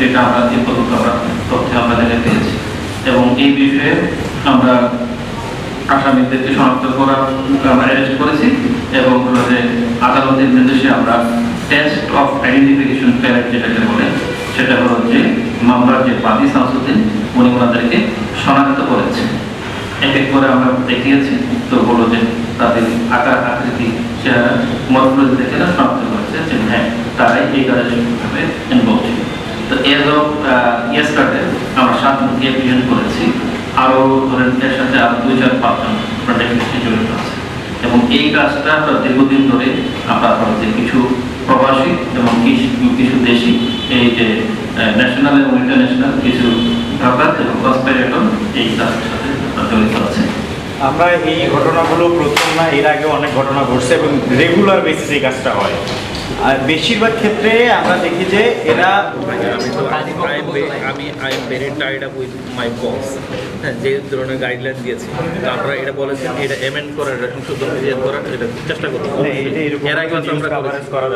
যেটা আমরা যে পর্যন্ত আমরা, তথ্য আপনাদের পেয়েছি। এবং এই বিষয়ে আমরা আসামিদেরকে শনাক্ত করার, আমরা করেছি এবং যে আদালতের নির্দেশে আমরা টেস্ট অফ আইডেন্টিফিকেশন প্যারেড যেটাকে বলে, সেটা হলো যে মামলার যে বাদী সামসুদ্দিন উনি ওনাদেরকে শনাক্ত করেছে। এক এক করে আমরা দেখিয়েছি তো হলো যে তাদের আকার, আকৃতি, চেহারা মরফোলজি দেখে না শনাক্ত করেছে যে হ্যাঁ তারাই এই কাজে তো আমরা এই দীর্ঘদিন ধরে কিছু প্রবাসী এবং কিছু দেশি, এই যে ন্যাশনাল এবং ইন্টারন্যাশনাল কিছু এবং কাজের সাথে জড়িত আছে। আমরা এই ঘটনাগুলো প্রথম না, এর আগে অনেক ঘটনা ঘটছে এবং রেগুলার বেসিসে এই কাজটা হয়। আর বেশিরভাগ ক্ষেত্রে আমরা দেখি যে এরা আমি I am very tied up with my boss হ্যাঁ যে ধরনের গাইডলাইন দিয়েছে। আমরা এটা বলেছেন এটা এমেন্ড করার এটা সংশোধন ইয়ে করার এটা চেষ্টা করব এর আগে আমরা করা